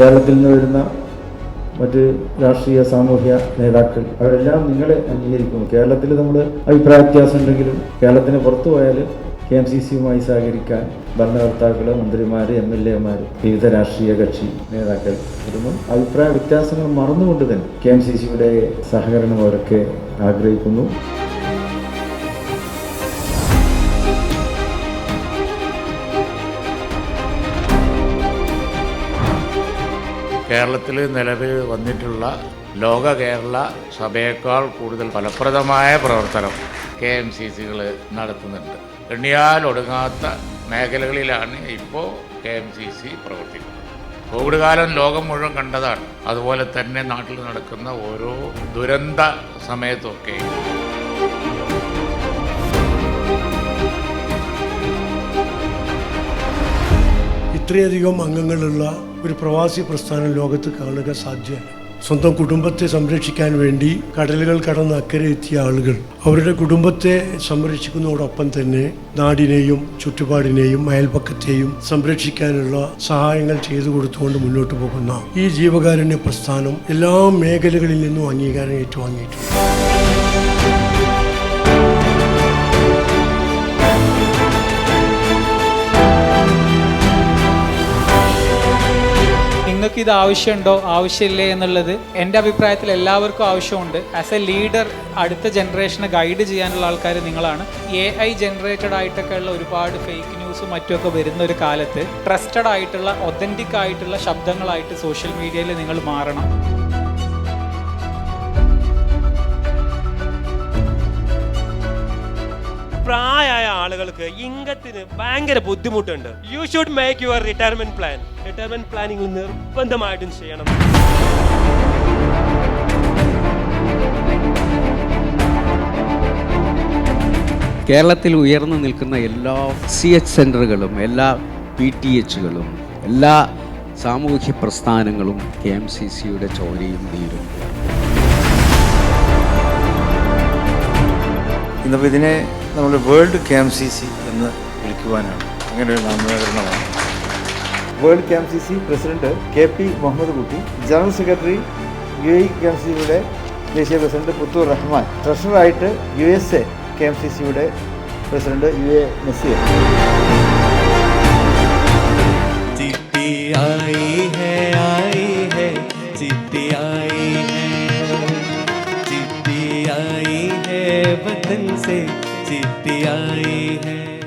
കേരളത്തിൽ നിന്ന് വരുന്ന മറ്റ് രാഷ്ട്രീയ സാമൂഹ്യ നേതാക്കൾ അവരെല്ലാം നിങ്ങളെ അംഗീകരിക്കുന്നു. കേരളത്തിൽ നമ്മൾ അഭിപ്രായ വ്യത്യാസം ഉണ്ടെങ്കിലും കേരളത്തിന് പുറത്തു പോയാൽ കെ എം സി സിയുമായി സഹകരിക്കാൻ ഭരണകർത്താക്കൾ മന്ത്രിമാർ എം എൽ എമാർ വിവിധ രാഷ്ട്രീയ കക്ഷി നേതാക്കൾ ഇതൊന്നും അഭിപ്രായ വ്യത്യാസങ്ങൾ മറന്നുകൊണ്ട് തന്നെ കെ എം സി സിയുടെ സഹകരണം അവരൊക്കെ ആഗ്രഹിക്കുന്നു. കേരളത്തിൽ നിലവിൽ വന്നിട്ടുള്ള ലോക കേരള സഭയേക്കാൾ കൂടുതൽ ഫലപ്രദമായ പ്രവർത്തനം കെ എം സി സികൾ നടത്തുന്നുണ്ട്. എണ്ണിയാൽ ഒടുങ്ങാത്ത മേഖലകളിലാണ് ഇപ്പോൾ കെ എം സി സി പ്രവർത്തിക്കുന്നത്. കോവിഡ് കാലം ലോകം മുഴുവൻ കണ്ടതാണ്. അതുപോലെ തന്നെ നാട്ടിൽ നടക്കുന്ന ഓരോ ദുരന്ത സമയത്തൊക്കെ. ഇത്രയധികം അംഗങ്ങളുള്ള ഒരു പ്രവാസി പ്രസ്ഥാനം ലോകത്ത് കാണുക സാധ്യമല്ല സ്വന്തം കുടുംബത്തെ സംരക്ഷിക്കാൻ വേണ്ടി കടലുകൾ കടന്ന് അക്കരെ എത്തിയ ആളുകൾ അവരുടെ കുടുംബത്തെ സംരക്ഷിക്കുന്നതോടൊപ്പം തന്നെ നാടിനെയും ചുറ്റുപാടിനെയും അയൽപക്കത്തെയും സംരക്ഷിക്കാനുള്ള സഹായങ്ങൾ ചെയ്തു കൊടുത്തുകൊണ്ട് മുന്നോട്ട് പോകുന്ന ഈ ജീവകാരുണ്യ പ്രസ്ഥാനം എല്ലാ മേഖലകളിൽ നിന്നും അംഗീകാരം ഏറ്റുവാങ്ങിയിട്ടുണ്ട്. നിങ്ങൾക്ക് ഇത് ആവശ്യമുണ്ടോ? ആവശ്യമില്ലേ എന്നുള്ളത് എന്റെ അഭിപ്രായത്തിൽ എല്ലാവർക്കും ആവശ്യമുണ്ട്. ആസ് എ ലീഡർ അടുത്ത ജനറേഷനെ ഗൈഡ് ചെയ്യാനുള്ള ആൾക്കാർ നിങ്ങളാണ്. എ ഐ ജനറേറ്റഡ് ആയിട്ടൊക്കെ ഉള്ള ഒരുപാട് ഫേക്ക് ന്യൂസും മറ്റുമൊക്കെ വരുന്ന ഒരു കാലത്ത് ട്രസ്റ്റഡ് ആയിട്ടുള്ള ഒതന്റിക് ആയിട്ടുള്ള ശബ്ദങ്ങളായിട്ട് സോഷ്യൽ മീഡിയയിൽ നിങ്ങൾ മാറണം. ആളുകൾക്ക് ഇംഗത്തിന് ഭയങ്കര ബുദ്ധിമുട്ടുണ്ട്. You should make your retirement plan retirement planning നിർബന്ധമായിട്ടും ചെയ്യണം. കേരളത്തിൽ ഉയർന്നു നിൽക്കുന്ന എല്ലാ സി എച്ച് സെന്ററുകളും എല്ലാ പി ടി എച്ചുകളും എല്ലാ സാമൂഹ്യ പ്രസ്ഥാനങ്ങളും കെ എം സി സിയുടെ ചോരയും നീരും. എന്നപ്പോൾ ഇതിനെ നമ്മൾ world K M C C എന്ന് വിളിക്കുവാനാണ്. അങ്ങനെ ഒരു നാമകരണമാണ്. World K M C C president K P Muhammad Kutty general secretary U A K M C സിയുടെ ദേശീയ president Puthur Rahman ട്രഷററായിട്ട് U S A K M C സിയുടെ പ്രസിഡന്റ് യു എ നസീർ. ചിട്ടി ആയി high ആയി ചിട്ടി ആയി आई है वतन से चिट्ठी आई है।